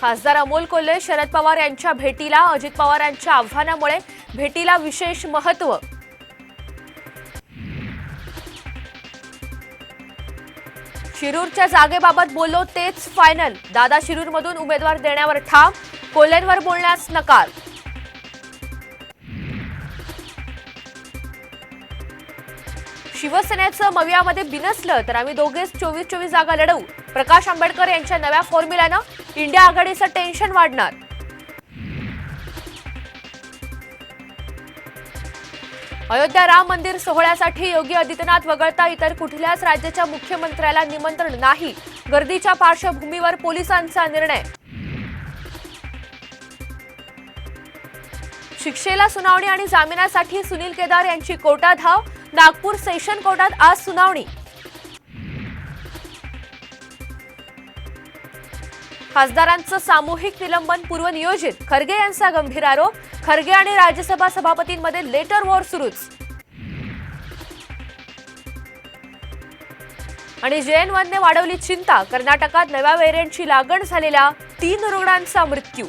खासदार अमोल कोल्हे शरद पवार यांच्या भेटीला अजित पवार यांच्या आव्हानामुळे भेटीला विशेष महत्त्व शिरूरच्या जागेबाबत बोललो तेच फायनल दादा शिरूरमधून उमेदवार देण्यावर ठाम कोल्हेंवर बोलण्यास नकार. शिवसेनेचं मवियामध्ये बिनसलं तर आम्ही दोघेच चोवीस चोवीस जागा लढवू. प्रकाश आंबेडकर यांच्या नव्या फॉर्म्युल्यानं इंडिया आघाडीचं टेन्शन वाढणार. अयोध्या राम मंदिर सोहळ्यासाठी योगी आदित्यनाथ वगळता इतर कुठल्याच राज्याच्या मुख्यमंत्र्याला निमंत्रण नाही. गर्दीच्या पार्श्वभूमीवर पोलिसांचा निर्णय. शिक्षेला सुनावणी आणि जामिनासाठी सुनील केदार यांची कोर्टात धाव नागपूर सेशन कोर्टात आज सुनावणी. खासदारांचं सामूहिक निलंबन पूर्वनियोजित. खरगे यांचा गंभीर आरोप. खरगे आणि राज्यसभा सभापतींमध्ये लेटर वॉर सुरूच. आणि जेएन वनने वाढवली चिंता. कर्नाटकात नव्या व्हेरियंटची लागण झालेल्या तीन रुग्णांचा मृत्यू.